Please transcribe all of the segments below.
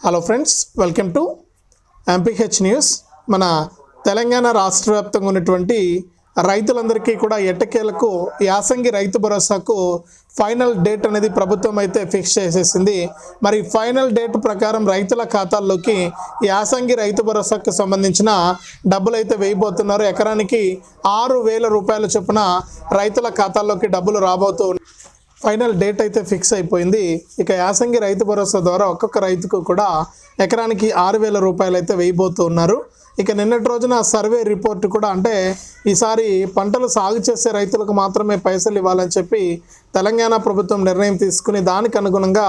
Hello friends welcome to MPH news మన తెలంగాణ రాష్ట్ర వ్యాప్తంగా ఉన్నటువంటి రైతులందరికీ కూడా ఎట్టకేలకు యాసంగి రైతు భరోసాకు ఫైనల్ డేట్ అనేది ప్రభుత్వం అయితే ఫిక్స్ చేసేసింది. మరి ఫైనల్ డేట్ ప్రకారం రైతుల ఖాతాల్లోకి యాసంగి రైతు భరోసాకు సంబంధించిన డబ్బులు అయితే వేయబోతున్నారు. ఎకరానికి ఆరు వేల రూపాయల చొప్పున రైతుల ఖాతాల్లోకి డబ్బులు రాబోతూ ఫైనల్ డేట్ అయితే ఫిక్స్ అయిపోయింది. ఇక యాసంగి రైతు భరోసా ద్వారా ఒక్కొక్క రైతుకు కూడా ఎకరానికి ఆరు వేల రూపాయలు అయితే వేయబోతూ ఉన్నారు. ఇక నిన్నటి రోజున సర్వే రిపోర్ట్ కూడా అంటే ఈసారి పంటలు సాగు చేసే రైతులకు మాత్రమే పైసలు ఇవ్వాలని చెప్పి తెలంగాణ ప్రభుత్వం నిర్ణయం తీసుకుని దానికి అనుగుణంగా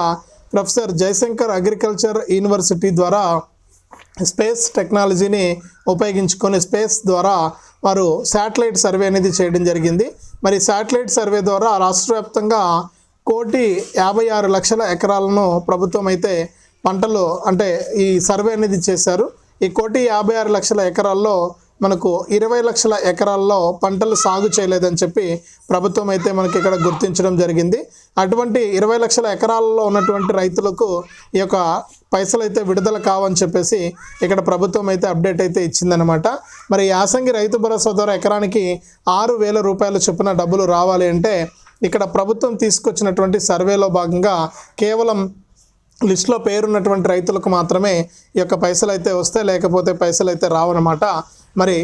ప్రొఫెసర్ జయశంకర్ అగ్రికల్చర్ యూనివర్సిటీ ద్వారా స్పేస్ టెక్నాలజీని ఉపయోగించుకొని స్పేస్ ద్వారా వారు శాటిలైట్ సర్వే అనేది చేయడం జరిగింది. మరి శాటిలైట్ సర్వే ద్వారా రాష్ట్ర వ్యాప్తంగా కోటి యాభై ఆరు లక్షల ఎకరాలను ప్రభుత్వం అయితే పంటలు అంటే ఈ సర్వే అనేది చేశారు. ఈ కోటి యాభై ఆరు లక్షల ఎకరాల్లో మనకు ఇరవై లక్షల ఎకరాల్లో పంటలు సాగు చేయలేదని చెప్పి ప్రభుత్వం అయితే మనకి ఇక్కడ గుర్తించడం జరిగింది. అటువంటి ఇరవై లక్షల ఎకరాల్లో ఉన్నటువంటి రైతులకు ఈ యొక్క పైసలు అయితే విడుదల కావని చెప్పేసి ఇక్కడ ప్రభుత్వం అయితే అప్డేట్ అయితే ఇచ్చిందనమాట మరి యాసంగి రైతు భరోసా ద్వారా ఎకరానికి ఆరు వేల రూపాయల చొప్పున డబ్బులు రావాలి అంటే ఇక్కడ ప్రభుత్వం తీసుకొచ్చినటువంటి సర్వేలో భాగంగా కేవలం లిస్ట్లో పేరున్నటువంటి రైతులకు మాత్రమే ఈ యొక్క పైసలు అయితే వస్తాయి లేకపోతే పైసలు అయితే రావన్నమాట. మరి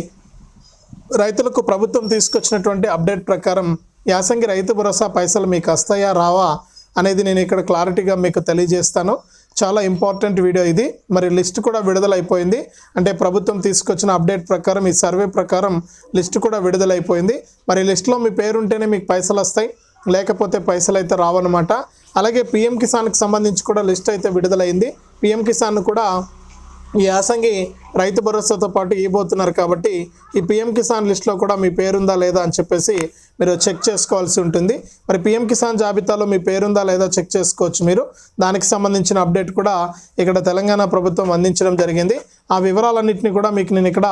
రైతులకు ప్రభుత్వం తీసుకొచ్చినటువంటి అప్డేట్ ప్రకారం యాసంగి రైతు భరోసా పైసలు మీకు వస్తాయా రావా అనేది నేను ఇక్కడ క్లారిటీగా మీకు తెలియజేస్తాను. చాలా ఇంపార్టెంట్ వీడియో ఇది. మరి లిస్ట్ కూడా విడుదలైపోయింది. అంటే ప్రభుత్వం తీసుకొచ్చిన అప్డేట్ ప్రకారం ఈ సర్వే ప్రకారం లిస్ట్ కూడా విడుదలైపోయింది. మరి లిస్ట్లో మీ పేరు ఉంటేనే మీకు పైసలు వస్తాయి. లేకపోతే పైసలు అయితే రావన్నమాట. అలాగే పిఎం కిసాన్కి సంబంధించి కూడా లిస్ట్ అయితే విడుదలైంది. పిఎం కిసాన్ కూడా ఈ యాసంగి రైతు భరోసాతో పాటు ఇవ్వబోతున్నారు కాబట్టి ఈ పిఎం కిసాన్ లిస్ట్లో కూడా మీ పేరుందా లేదా అని చెప్పేసి మీరు చెక్ చేసుకోవాల్సి ఉంటుంది. మరి పిఎం కిసాన్ జాబితాలో మీ పేరుందా లేదా చెక్ చేసుకోవచ్చు మీరు. దానికి సంబంధించిన అప్డేట్ కూడా ఇక్కడ తెలంగాణ ప్రభుత్వం అందించడం జరిగింది. ఆ వివరాలన్నింటినీ కూడా మీకు నేను ఇక్కడ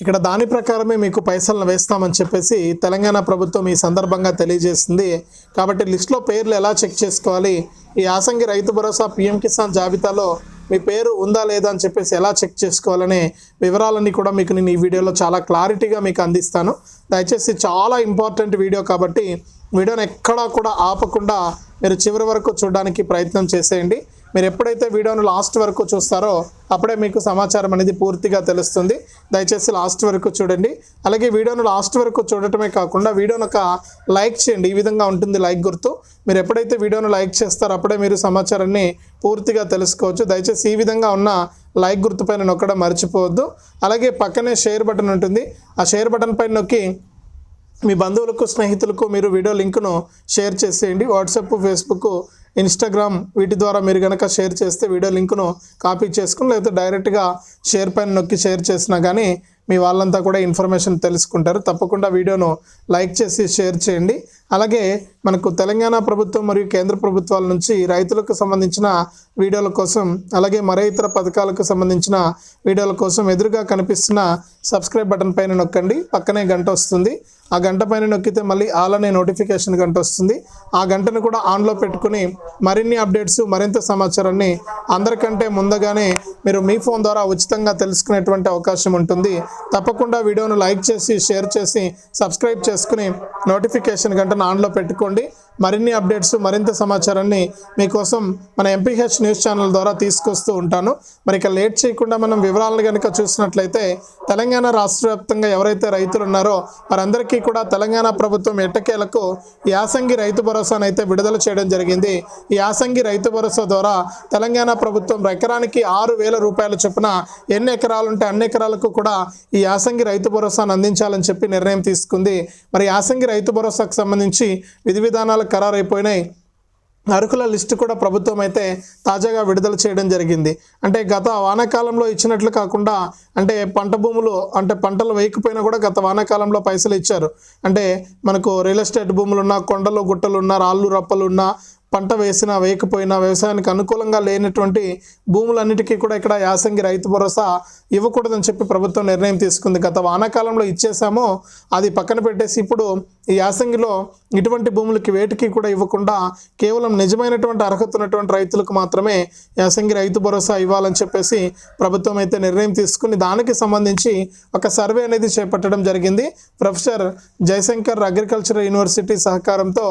ఇక్కడ దాని ప్రకారమే మీకు పైసలను వేస్తామని చెప్పేసి తెలంగాణ ప్రభుత్వం ఈ సందర్భంగా తెలియజేసింది. కాబట్టి లిస్ట్లో పేర్లు ఎలా చెక్ చేసుకోవాలి? ఈ యాసంగి రైతు భరోసా పిఎం కిసాన్ జాబితాలో మీ పేరు ఉందా లేదా అని చెప్పేసి ఎలా చెక్ చేసుకోవాలనే వివరాలన్నీ కూడా మీకు నేను ఈ వీడియోలో చాలా క్లారిటీగా మీకు అందిస్తాను. దయచేసి చాలా ఇంపార్టెంట్ వీడియో కాబట్టి వీడియోని ఎక్కడా కూడా ఆపకుండా మీరు చివరి వరకు చూడడానికి ప్రయత్నం చేసేయండి. మీరు ఎప్పుడైతే వీడియోను లాస్ట్ వరకు చూస్తారో అప్పుడే మీకు సమాచారం అనేది పూర్తిగా తెలుస్తుంది. దయచేసి లాస్ట్ వరకు చూడండి. అలాగే వీడియోను లాస్ట్ వరకు చూడటమే కాకుండా వీడియోను ఒక లైక్ చేయండి. ఈ విధంగా ఉంటుంది లైక్ గుర్తు. మీరు ఎప్పుడైతే వీడియోను లైక్ చేస్తారో అప్పుడే మీరు సమాచారాన్ని పూర్తిగా తెలుసుకోవచ్చు. దయచేసి ఈ విధంగా ఉన్న లైక్ గుర్తు పైన నొక్కడం మర్చిపోవద్దు. అలాగే పక్కనే షేర్ బటన్ ఉంటుంది. ఆ షేర్ బటన్ పైన నొక్కి మీ బంధువులకు స్నేహితులకు మీరు వీడియో లింక్ను షేర్ చేసేయండి. వాట్సాప్ ఫేస్బుక్ ఇన్స్టాగ్రామ్ వీటి ద్వారా మీరు కనుక షేర్ చేస్తే వీడియో లింకును కాపీ చేసుకుని లేకపోతే డైరెక్ట్గా షేర్ పైన నొక్కి షేర్ చేసినా కానీ మీ వాళ్ళంతా కూడా ఇన్ఫర్మేషన్ తెలుసుకుంటారు. తప్పకుండా వీడియోను లైక్ చేసి షేర్ చేయండి. అలాగే మనకు తెలంగాణ ప్రభుత్వం మరియు కేంద్ర ప్రభుత్వాల నుంచి రైతులకు సంబంధించిన వీడియోల కోసం అలాగే మరే ఇతర పథకాలకు సంబంధించిన వీడియోల కోసం ఎదురుగా కనిపిస్తున్న సబ్స్క్రైబ్ బటన్ పైన నొక్కండి. పక్కనే గంట వస్తుంది. ఆ గంట పైన నొక్కితే మళ్ళీ ఆల్ అనే నోటిఫికేషన్ గంట వస్తుంది. ఆ గంటను కూడా ఆన్లో పెట్టుకుని మరిన్ని అప్డేట్స్ మరింత సమాచారాన్ని అందరికంటే ముందుగానే మీరు మీ ఫోన్ ద్వారా ఉచితంగా తెలుసుకునేటువంటి అవకాశం ఉంటుంది. తప్పకుండా వీడియోను లైక్ చేసి షేర్ చేసి సబ్స్క్రైబ్ చేసుకుని నోటిఫికేషన్ గంటను ఆన్లో పెట్టుకోండి. మరిన్ని అప్డేట్స్ మరింత సమాచారాన్ని మీకోసం మన ఎంపీహెచ్ న్యూస్ ఛానల్ ద్వారా తీసుకొస్తూ ఉంటాను. మరి ఇక లేట్ చేయకుండా మనం వివరాలను కనుక చూసినట్లయితే తెలంగాణ రాష్ట్ర వ్యాప్తంగా ఎవరైతే రైతులు ఉన్నారో వారందరికీ కూడా తెలంగాణ ప్రభుత్వం ఎట్టకేలకు యాసంగి రైతు భరోసాను అయితే విడుదల చేయడం జరిగింది. ఈ యాసంగి రైతు భరోసా ద్వారా తెలంగాణ ప్రభుత్వం ఎకరానికి ఆరు వేల రూపాయల చొప్పున ఎన్ని ఎకరాలు ఉంటే అన్ని ఎకరాలకు కూడా ఈ యాసంగి రైతు భరోసాను అందించాలని చెప్పి నిర్ణయం తీసుకుంది. మరి యాసంగి రైతు భరోసాకు సంబంధించి విధి విధానాలు ఖరారైపోయినాయి. అరకుల లిస్టు కూడా ప్రభుత్వం అయితే తాజాగా విడుదల చేయడం జరిగింది. అంటే గత వానాకాలంలో ఇచ్చినట్లు కాకుండా అంటే పంట భూములు అంటే పంటలు వేయకపోయినా కూడా గత వానాకాలంలో పైసలు ఇచ్చారు. అంటే మనకు రియల్ ఎస్టేట్ భూములు ఉన్నా కొండలు గుట్టలు ఉన్నా రాళ్ళు రప్పలు ఉన్నా పంట వేసినా వేయకపోయినా వ్యవసాయానికి అనుకూలంగా లేనటువంటి భూములన్నిటికీ కూడా ఇక్కడ యాసంగి రైతు భరోసా ఇవ్వకూడదని చెప్పి ప్రభుత్వం నిర్ణయం తీసుకుంది. గత వానాకాలంలో ఇచ్చేసామో అది పక్కన పెట్టేసి ఇప్పుడు ఈ యాసంగిలో ఇటువంటి భూములకి వేటికి కూడా ఇవ్వకుండా కేవలం నిజమైనటువంటి అర్హత ఉన్నటువంటి రైతులకు మాత్రమే యాసంగి రైతు భరోసా ఇవ్వాలని చెప్పేసి ప్రభుత్వం అయితే నిర్ణయం తీసుకుని దానికి సంబంధించి ఒక సర్వే అనేది చేపట్టడం జరిగింది. ప్రొఫెసర్ జయశంకర్ అగ్రికల్చర్ యూనివర్సిటీ సహకారంతో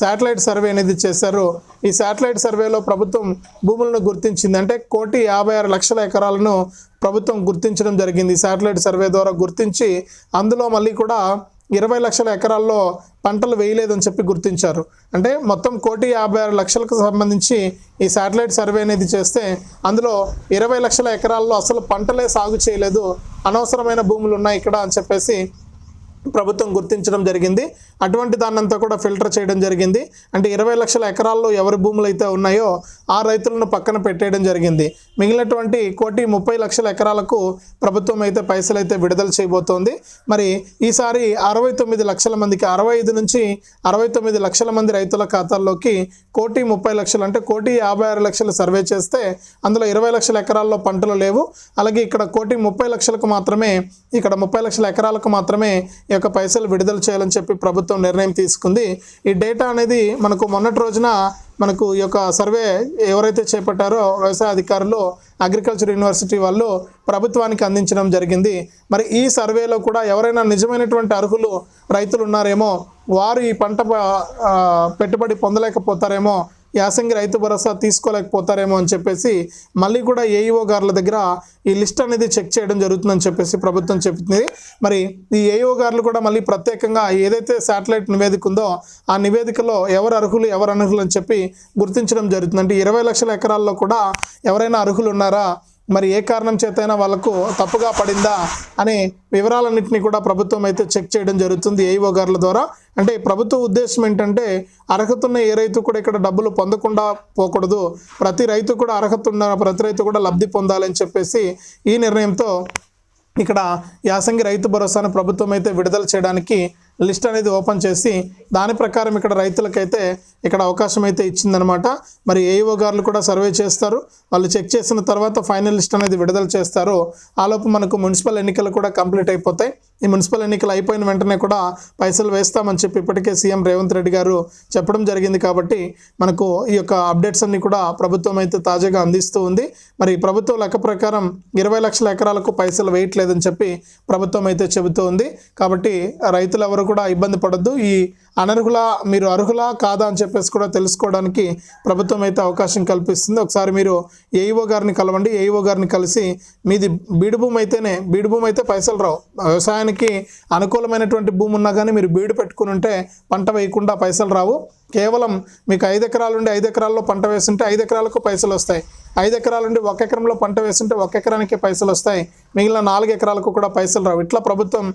శాటిలైట్ సర్వే అనేది చేశారు. ఈ శాటిలైట్ సర్వేలో ప్రభుత్వం భూములను గుర్తించింది. అంటే కోటి యాభై ఆరు లక్షల ఎకరాలను ప్రభుత్వం గుర్తించడం జరిగింది. శాటిలైట్ సర్వే ద్వారా గుర్తించి అందులో మళ్ళీ కూడా ఇరవై లక్షల ఎకరాల్లో పంటలు వేయలేదని చెప్పి గుర్తించారు. అంటే మొత్తం కోటి యాభై ఆరు లక్షలకు సంబంధించి ఈ శాటిలైట్ సర్వే అనేది చేస్తే అందులో ఇరవై లక్షల ఎకరాల్లో అసలు పంటలే సాగు చేయలేదు. అనవసరమైన భూములు ఉన్నాయి ఇక్కడ అని చెప్పేసి ప్రభుత్వం గుర్తించడం జరిగింది. అటువంటి దాన్నంతా కూడా ఫిల్టర్ చేయడం జరిగింది. అంటే ఇరవై లక్షల ఎకరాల్లో ఎవరి భూములు అయితే ఉన్నాయో ఆ రైతులను పక్కన పెట్టేయడం జరిగింది. మిగిలినటువంటి కోటి ముప్పై లక్షల ఎకరాలకు ప్రభుత్వం అయితే పైసలు అయితే విడుదల చేయబోతోంది. మరి ఈసారి అరవై తొమ్మిది లక్షల మందికి అరవై ఐదు నుంచి అరవై తొమ్మిది లక్షల మంది రైతుల ఖాతాల్లోకి కోటి ముప్పై లక్షలు అంటే కోటి యాభై ఆరు లక్షలు సర్వే చేస్తే అందులో ఇరవై లక్షల ఎకరాల్లో పంటలు లేవు. అలాగే ఇక్కడ కోటి ముప్పై లక్షలకు మాత్రమే ఇక్కడ ముప్పై లక్షల ఎకరాలకు మాత్రమే యొక్క పైసలు విడుదల చేయాలని చెప్పి ప్రభుత్వం నిర్ణయం తీసుకుంది. ఈ డేటా అనేది మనకు మొన్నటి రోజున మనకు ఈ యొక్క సర్వే ఎవరైతే చేపట్టారో వ్యవసాయ అధికారులు అగ్రికల్చర్ యూనివర్సిటీ వాళ్ళు ప్రభుత్వానికి అందించడం జరిగింది. మరి ఈ సర్వేలో కూడా ఎవరైనా నిజమైనటువంటి అర్హులు రైతులు ఉన్నారేమో వారు ఈ పంట పెట్టుబడి పొందలేకపోతారేమో యాసంగి రైతు భరోసా తీసుకోలేకపోతారేమో అని చెప్పేసి మళ్ళీ కూడా ఏఈఓ గారుల దగ్గర ఈ లిస్ట్ అనేది చెక్ చేయడం జరుగుతుందని చెప్పేసి ప్రభుత్వం చెప్తుంది మరి ఈ ఏఈఓ గారులు కూడా మళ్ళీ ప్రత్యేకంగా ఏదైతే శాటిలైట్ నివేదిక ఉందో ఆ నివేదికలో ఎవరు అర్హులు ఎవరు అనర్హులు అని చెప్పి గుర్తించడం జరుగుతుంది అంటే ఇరవై లక్షల ఎకరాల్లో కూడా ఎవరైనా అర్హులు ఉన్నారా? మరి ఏ కారణం చేతైనా వాళ్ళకు తప్పుగా పడిందా అనే వివరాలన్నింటినీ కూడా ప్రభుత్వం అయితే చెక్ చేయడం జరుగుతుంది ఏఈఓ గారుల ద్వారా. అంటే ప్రభుత్వ ఉద్దేశం ఏంటంటే అర్హత ఉన్న ఏ రైతు కూడా ఇక్కడ డబ్బులు పొందకుండా పోకూడదు. ప్రతి రైతు కూడా అర్హత ఉన్న ప్రతి రైతు కూడా లబ్ధి పొందాలని చెప్పేసి ఈ నిర్ణయంతో ఇక్కడ యాసంగి రైతు భరోసాను ప్రభుత్వం అయితే విడుదల చేయడానికి లిస్ట్ అనేది ఓపెన్ చేసి దాని ప్రకారం ఇక్కడ రైతులకైతే ఇక్కడ అవకాశం అయితే ఇచ్చిందనమాట మరి ఏఈఓ గారులు కూడా సర్వే చేస్తారు. వాళ్ళు చెక్ చేసిన తర్వాత ఫైనల్ లిస్ట్ అనేది విడుదల చేస్తారు. ఆలోపు మనకు మున్సిపల్ ఎన్నికలు కూడా కంప్లీట్ అయిపోతాయి. ఈ మున్సిపల్ ఎన్నికలు అయిపోయిన వెంటనే కూడా పైసలు వేస్తామని చెప్పి ఇప్పటికే సీఎం రేవంత్ రెడ్డి గారు చెప్పడం జరిగింది కాబట్టి మనకు ఈ యొక్క అప్డేట్స్ అన్ని కూడా ప్రభుత్వం అయితే తాజాగా అందిస్తూ ఉంది. మరి ప్రభుత్వం లెక్క ప్రకారం ఇరవై లక్షల ఎకరాలకు పైసలు వేయట్లేదని చెప్పి ప్రభుత్వం అయితే చెబుతూ ఉంది. కాబట్టి రైతులు ఎవరు కూడా ఇబ్బంది పడద్దు. ఈ అనర్హుల మీరు అర్హులా కాదా అని చెప్పేసి కూడా తెలుసుకోవడానికి ప్రభుత్వం అయితే అవకాశం కల్పిస్తుంది. ఒకసారి మీరు ఏఈఓ గారిని కలవండి. ఏఈఓ గారిని కలిసి మీది బీడు భూమి అయితేనే బీడు భూమి అయితే పైసలు రావు. వ్యవసాయానికి అనుకూలమైనటువంటి భూమి ఉన్నా కానీ మీరు బీడు పెట్టుకుని ఉంటే పంట వేయకుండా పైసలు రావు. కేవలం మీకు ఐదు ఎకరాలు ఉండి ఐదు ఎకరాల్లో పంట వేస్తుంటే ఐదు ఎకరాలకు పైసలు వస్తాయి. ఐదు ఎకరాల నుండి ఒక ఎకరంలో పంట వేస్తుంటే ఒక ఎకరానికి పైసలు వస్తాయి. మిగిలిన నాలుగు ఎకరాలకు కూడా పైసలు రావు. ఇట్లా ప్రభుత్వం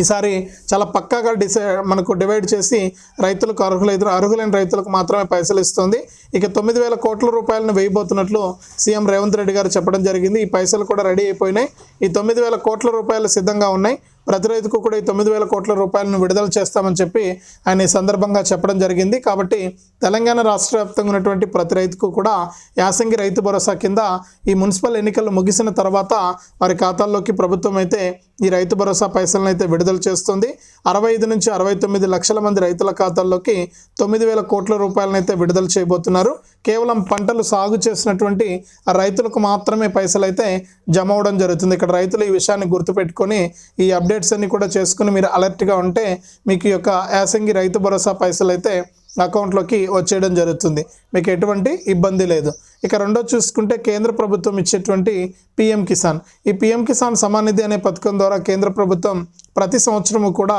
ఈసారి చాలా పక్కాగా డిసై మనకు డివైడ్ చేసి రైతులకు అర్హులైదు అర్హులైన రైతులకు మాత్రమే పైసలు ఇస్తుంది. ఇక తొమ్మిది వేల కోట్ల రూపాయలను వేయబోతున్నట్లు సీఎం రేవంత్ రెడ్డి గారు చెప్పడం జరిగింది. ఈ పైసలు కూడా రెడీ అయిపోయినాయి. ఈ తొమ్మిది వేల కోట్ల రూపాయలు సిద్ధంగా ఉన్నాయి. ప్రతి రైతుకు కూడా ఈ తొమ్మిది వేల కోట్ల రూపాయలను విడుదల చేస్తామని చెప్పి ఆయన ఈ సందర్భంగా చెప్పడం జరిగింది. కాబట్టి తెలంగాణ రాష్ట్ర వ్యాప్తంగా ఉన్నటువంటి ప్రతి రైతుకు కూడా యాసంగి రైతు భరోసా కింద ఈ మున్సిపల్ ఎన్నికలు ముగిసిన తర్వాత వారి ఖాతాల్లోకి ప్రభుత్వం అయితే ఈ రైతు భరోసా పైసలను అయితే విడుదల చేస్తుంది. అరవై ఐదు నుంచి అరవై తొమ్మిది లక్షల మంది రైతుల ఖాతాల్లోకి తొమ్మిది వేల కోట్ల రూపాయలను అయితే విడుదల చేయబోతున్నారు. కేవలం పంటలు సాగు చేసినటువంటి రైతులకు మాత్రమే పైసలు అయితే జమ అవడం జరుగుతుంది. ఇక్కడ రైతులు ఈ విషయాన్ని గుర్తుపెట్టుకొని ఈ అప్డేట్స్ అన్ని కూడా చేసుకుని మీరు అలర్ట్గా ఉంటే మీకు యొక్క యాసంగి రైతు భరోసా పైసలు అయితే అకౌంట్లోకి వచ్చేయడం జరుగుతుంది. మీకు ఎటువంటి ఇబ్బంది లేదు. ఇక రెండో చూసుకుంటే కేంద్ర ప్రభుత్వం ఇచ్చేటువంటి పిఎం కిసాన్. ఈ పిఎం కిసాన్ సమానిధి అనే పథకం ద్వారా కేంద్ర ప్రభుత్వం ప్రతి సంవత్సరము కూడా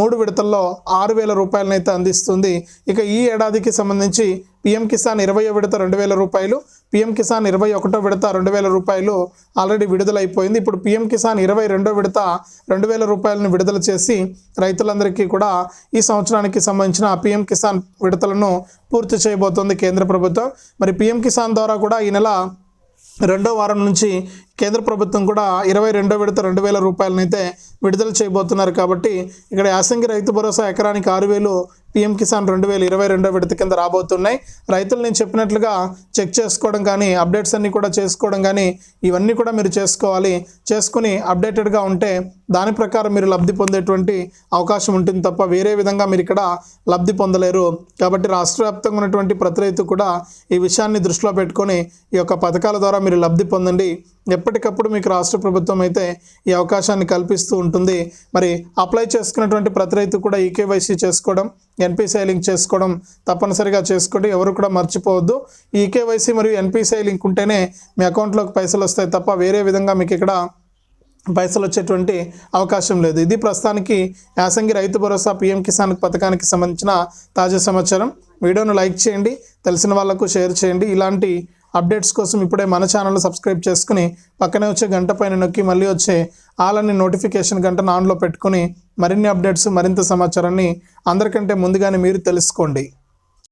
మూడు విడతల్లో ఆరు వేల రూపాయలనైతే అందిస్తుంది. ఇక ఈ ఏడాదికి సంబంధించి పిఎం కిసాన్ ఇరవై విడత రెండు వేల రూపాయలు పిఎం కిసాన్ ఇరవై ఒకటో విడత రెండు వేల రూపాయలు ఆల్రెడీ విడుదలైపోయింది. ఇప్పుడు పిఎం కిసాన్ ఇరవై రెండో విడత రెండు వేల రూపాయలను విడుదల చేసి రైతులందరికీ కూడా ఈ సంవత్సరానికి సంబంధించిన పిఎం కిసాన్ విడతలను పూర్తి చేయబోతోంది కేంద్ర ప్రభుత్వం. మరి పిఎం కిసాన్ ద్వారా కూడా ఈ నెల రెండో వారం నుంచి కేంద్ర ప్రభుత్వం కూడా ఇరవై రెండో విడత రెండు వేల రూపాయలనైతే విడుదల చేయబోతున్నారు కాబట్టి ఇక్కడ యాసంగి రైతు భరోసా ఎకరానికి ఆరు వేలు పిఎం కిసాన్ రెండు వేల ఇరవై రెండో విడత కింద రాబోతున్నాయి. రైతులు నేను చెప్పినట్లుగా చెక్ చేసుకోవడం కానీ అప్డేట్స్ అన్నీ కూడా చేసుకోవడం కానీ ఇవన్నీ కూడా మీరు చేసుకోవాలి. చేసుకుని అప్డేటెడ్గా ఉంటే దాని ప్రకారం మీరు లబ్ధి పొందేటువంటి అవకాశం ఉంటుంది తప్ప వేరే విధంగా మీరు ఇక్కడ లబ్ధి పొందలేరు. కాబట్టి రాష్ట్ర వ్యాప్తంగా ఉన్నటువంటి ప్రతి రైతు కూడా ఈ విషయాన్ని దృష్టిలో పెట్టుకొని ఈ యొక్క పథకాల ద్వారా మీరు లబ్ధి పొందండి. ఎప్పటికప్పుడు మీకు రాష్ట్ర ప్రభుత్వం అయితే ఈ అవకాశాన్ని కల్పిస్తూ ఉంటుంది. మరి అప్లై చేసుకున్నటువంటి ప్రతి రైతు కూడా ఈకేవైసీ చేసుకోవడం ఎన్పిసిఐ లింక్ చేసుకోవడం తప్పనిసరిగా చేసుకోండి. ఎవరు కూడా మర్చిపోవద్దు. ఈ ఈకేవైసీ మరియు ఎన్పిసిఐ లింక్ ఉంటేనే మీ అకౌంట్లోకి పైసలు వస్తాయి తప్ప వేరే విధంగా మీకు ఇక్కడ పైసలు వచ్చేటువంటి అవకాశం లేదు. ఇది ప్రస్తుతానికి యాసంగి రైతు భరోసా పీఎం కిసాన్ పథకానికి సంబంధించిన తాజా సమాచారం. వీడియోను లైక్ చేయండి. తెలిసిన వాళ్ళకు షేర్ చేయండి. ఇలాంటి అప్డేట్స్ కోసం ఇప్పుడే మన ఛానల్ సబ్స్క్రైబ్ చేసుకుని పక్కనే వచ్చే గంట పైన నొక్కి మళ్ళీ వచ్చే ఆలని నోటిఫికేషన్ గంట ఆన్లో పెట్టుకుని మరిన్ని అప్డేట్స్ మరింత సమాచారాన్ని అందరికంటే ముందుగానే మీరు తెలుసుకోండి.